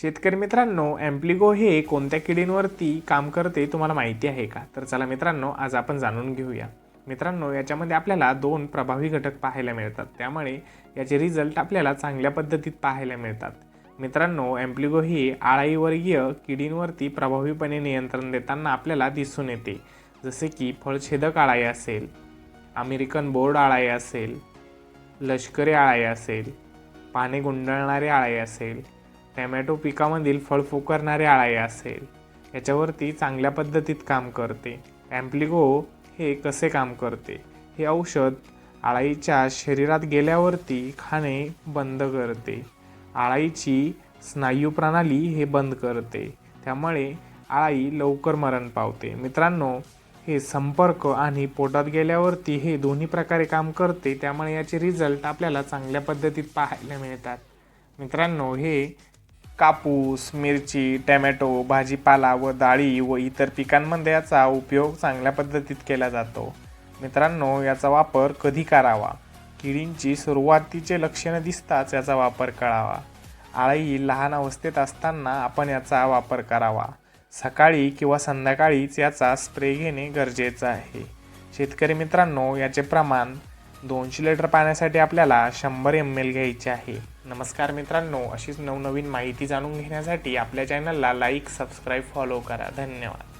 शेतकरी मित्रांनो ॲम्प्लिगो हे कोणत्या किडींवरती काम करते तुम्हाला माहिती आहे का? तर चला मित्रांनो आज आपण जाणून घेऊया. मित्रांनो याच्यामध्ये आपल्याला दोन प्रभावी घटक पाहायला मिळतात. त्यामुळे याचे रिझल्ट आपल्याला चांगल्या पद्धतीत पाहायला मिळतात. मित्रांनो ॲम्प्लिगो ही आळाईवर्गीय किडींवरती प्रभावीपणे नियंत्रण देताना आपल्याला दिसून येते. जसे की फळछेदक आळाई असेल अमेरिकन बोर्ड आळाई असेल लष्करी आळाई असेल पाने गुंडळणारी आळाई असेल टॅमॅटो पिकामधील फळ फुकरणारे आळाई असेल. याच्यावरती चांगल्या पद्धतीत काम करते. ॲम्प्लिगो हे कसे काम करते? हे औषध आळाईच्या शरीरात गेल्यावरती खाणे बंद करते. आळाईची स्नायू प्रणाली हे बंद करते. त्यामुळे आळाई लवकर मरण पावते. मित्रांनो हे संपर्क आणि पोटात गेल्यावरती हे दोन्ही प्रकारे काम करते. त्यामुळे याचे रिझल्ट आपल्याला चांगल्या पद्धतीत पाहायला मिळतात. मित्रांनो हे कापूस मिरची टॅमॅटो भाजीपाला व डाळी व इतर पिकांमध्ये याचा उपयोग चांगल्या पद्धतीत केला जातो. मित्रांनो याचा वापर कधी करावा? किडींची सुरुवातीचे लक्षणं दिसताच याचा वापर करावा. आळी लहान अवस्थेत असताना आपण याचा वापर करावा. सकाळी किंवा संध्याकाळीच याचा स्प्रे घेणे गरजेचं आहे. शेतकरी मित्रांनो याचे प्रमाण दोनशे लिटर पाण्यासाठी आपल्याला शंभर एम एल घ्यायचे आहे. नमस्कार मित्रांनो अशीच नवनवीन माहिती जाणून घेण्यासाठी आपल्या चॅनलला लाईक सबस्क्राईब फॉलो करा. धन्यवाद.